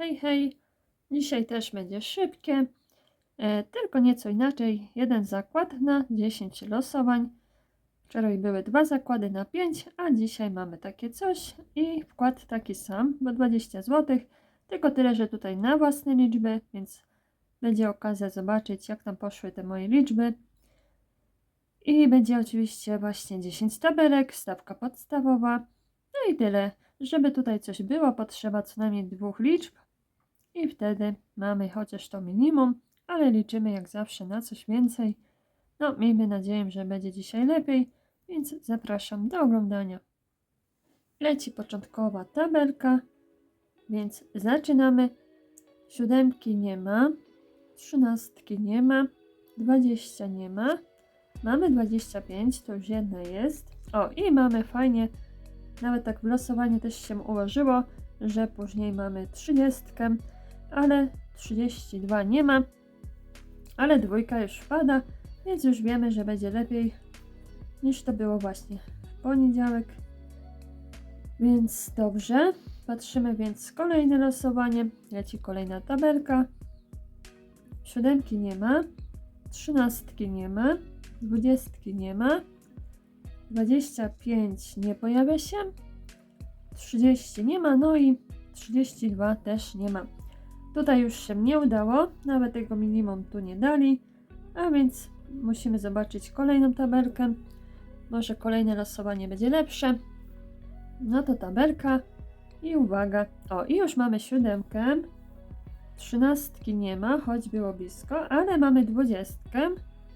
Hej, hej! Dzisiaj też będzie szybkie, e, tylko nieco inaczej. Jeden zakład na 10 losowań. Wczoraj były dwa zakłady na 5, a dzisiaj mamy takie coś i wkład taki sam, bo 20 zł. Tylko tyle, że tutaj na własne liczby, więc będzie okazja zobaczyć, jak tam poszły te moje liczby. I będzie oczywiście właśnie 10 tabelek, stawka podstawowa. No i tyle. Żeby tutaj coś było, potrzeba co najmniej dwóch liczb i wtedy mamy chociaż to minimum, ale liczymy jak zawsze na coś więcej. No, miejmy nadzieję, że będzie dzisiaj lepiej, więc zapraszam do oglądania. Leci początkowa tabelka, więc zaczynamy. Siódemki nie ma, trzynastki nie ma, dwadzieścia nie ma. Mamy 25, to już jedna jest. O, i mamy fajnie, nawet tak w losowaniu też się ułożyło, że później mamy 30, ale 32 nie ma, ale dwójka już wpada, więc już wiemy, że będzie lepiej niż to było właśnie w poniedziałek. Więc dobrze, patrzymy więc kolejne losowanie, leci kolejna tabelka. Siódemki nie ma, trzynastki nie ma, dwudziestki nie ma, 25 nie pojawia się, 30 nie ma, no i 32 też nie ma. Tutaj już się nie udało, nawet tego minimum tu nie dali, a więc musimy zobaczyć kolejną tabelkę. Może kolejne losowanie będzie lepsze. No to tabelka i uwaga. O, i już mamy siódemkę. Trzynastki nie ma, choć było blisko, ale mamy dwudziestkę.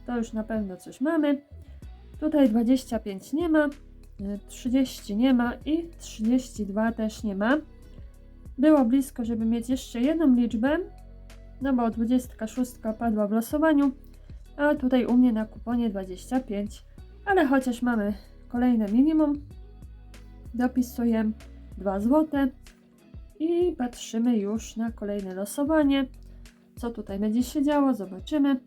To już na pewno coś mamy. Tutaj 25 nie ma, y, 30 nie ma i 32 też nie ma. Było blisko, żeby mieć jeszcze jedną liczbę, no bo 26 padła w losowaniu, a tutaj u mnie na kuponie 25. Ale chociaż mamy kolejne minimum, dopisuję 2 zł i patrzymy już na kolejne losowanie. Co tutaj będzie się działo, zobaczymy.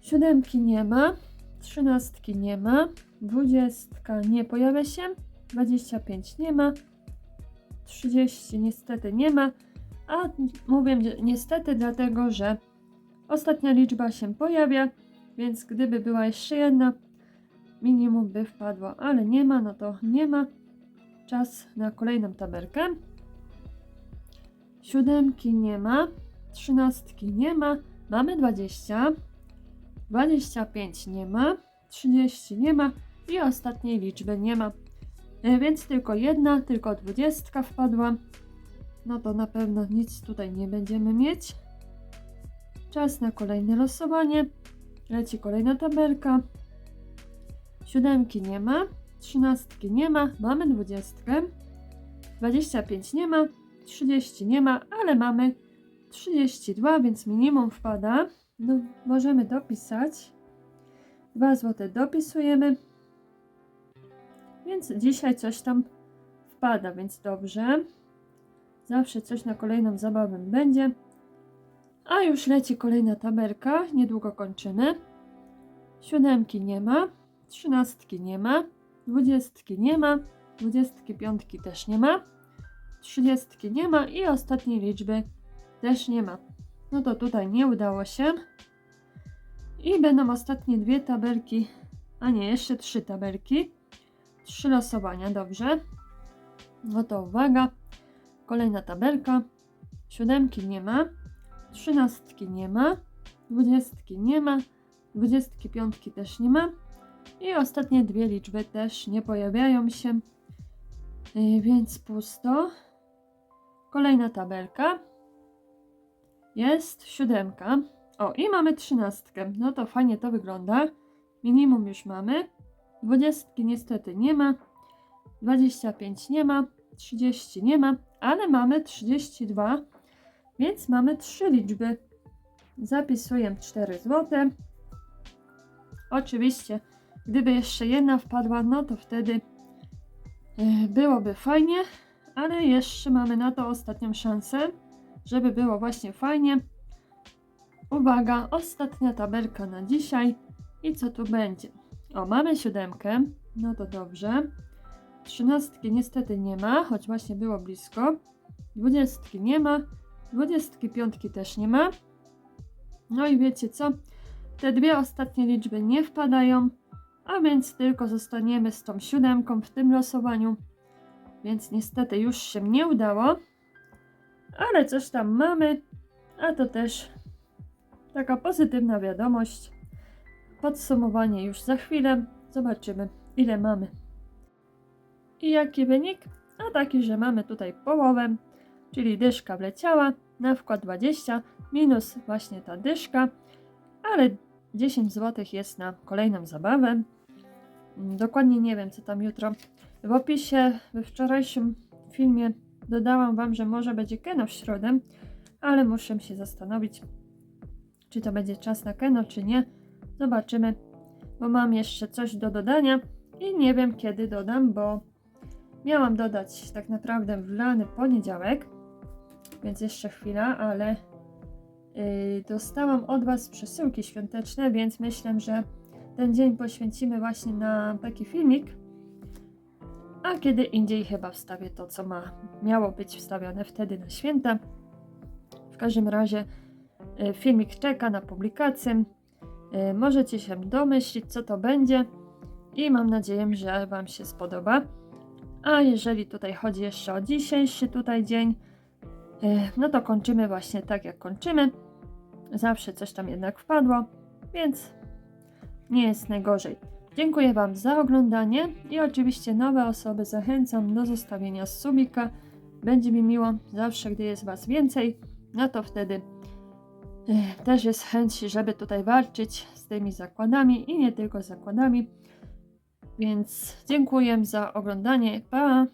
Siódemki nie ma, trzynastki nie ma, dwudziestka nie pojawia się, 25 nie ma, 30 niestety nie ma, a mówię ni- niestety dlatego, że ostatnia liczba się pojawia, więc gdyby była jeszcze jedna, minimum by wpadło, ale nie ma, no to nie ma. Czas na kolejną tabelkę. Siódemki nie ma, trzynastki nie ma, mamy 20, 25 nie ma, 30 nie ma i ostatniej liczby nie ma. E, Więc tylko jedna, tylko 20 wpadła. No to na pewno nic tutaj nie będziemy mieć. Czas na kolejne losowanie. Leci kolejna tabelka. Siódemki nie ma, trzynastki nie ma, mamy 20. 25 nie ma, 30 nie ma, ale mamy 32, więc minimum wpada. No, możemy dopisać. 2 zł dopisujemy. Więc dzisiaj coś tam wpada, więc dobrze. Zawsze coś na kolejną zabawę będzie. A już leci kolejna tabelka. Niedługo kończymy. Siódemki nie ma. Trzynastki nie ma. Dwudziestki nie ma. Dwudziestki piątki też nie ma. Trzydziestki nie ma. I ostatniej liczby też nie ma. No to tutaj nie udało się. I będą ostatnie dwie tabelki, a nie, jeszcze trzy tabelki. Trzy losowania, dobrze. No to uwaga. Kolejna tabelka. Siódemki nie ma. Trzynastki nie ma. Dwudziestki nie ma. Dwudziestki piątki też nie ma. I ostatnie dwie liczby też nie pojawiają się. Yy, Więc pusto. Kolejna tabelka. Jest siódemka. O, i mamy trzynastkę. No to fajnie to wygląda. Minimum już mamy. Dwudziestki niestety nie ma. 25 nie ma. 30 nie ma. Ale mamy 32. Więc mamy trzy liczby. Zapisuję 4 zł. Oczywiście, gdyby jeszcze jedna wpadła, no to wtedy e, byłoby fajnie. Ale jeszcze mamy na to ostatnią szansę, żeby było właśnie fajnie. Uwaga, ostatnia tabelka na dzisiaj. I co tu będzie? O, mamy siódemkę. No to dobrze. Trzynastki niestety nie ma, choć właśnie było blisko. dwudziestki nie ma, dwudziestki piątki też nie ma. No i wiecie co? Te dwie ostatnie liczby nie wpadają, a więc tylko zostaniemy z tą siódemką w tym losowaniu. Więc niestety już się nie udało, ale coś tam mamy, a to też taka pozytywna wiadomość. Podsumowanie już za chwilę. Zobaczymy, ile mamy. I jaki wynik? A taki, że mamy tutaj połowę, czyli dyszka wleciała na wkład 20, minus właśnie ta dyszka, ale 10 zł jest na kolejną zabawę. Dokładnie nie wiem, co tam jutro. W opisie we wczorajszym filmie dodałam Wam, że może będzie Keno w środę, ale muszę się zastanowić, czy to będzie czas na Keno, czy nie. Zobaczymy, bo mam jeszcze coś do dodania i nie wiem, kiedy dodam, bo miałam dodać tak naprawdę w lany poniedziałek, więc jeszcze chwila, ale yy, dostałam od Was przesyłki świąteczne, więc myślę, że ten dzień poświęcimy właśnie na taki filmik. A kiedy indziej chyba wstawię to, co ma miało być wstawione wtedy na święta. W każdym razie y, filmik czeka na publikację. Y, Możecie się domyślić, co to będzie i mam nadzieję, że Wam się spodoba. A jeżeli tutaj chodzi jeszcze o dzisiejszy tutaj dzień, y, no to kończymy właśnie tak, jak kończymy. Zawsze coś tam jednak wpadło, więc nie jest najgorzej. Dziękuję Wam za oglądanie i oczywiście nowe osoby zachęcam do zostawienia subika. Będzie mi miło zawsze, gdy jest Was więcej, no to wtedy też jest chęć, żeby tutaj walczyć z tymi zakładami i nie tylko zakładami. Więc dziękuję za oglądanie. Pa!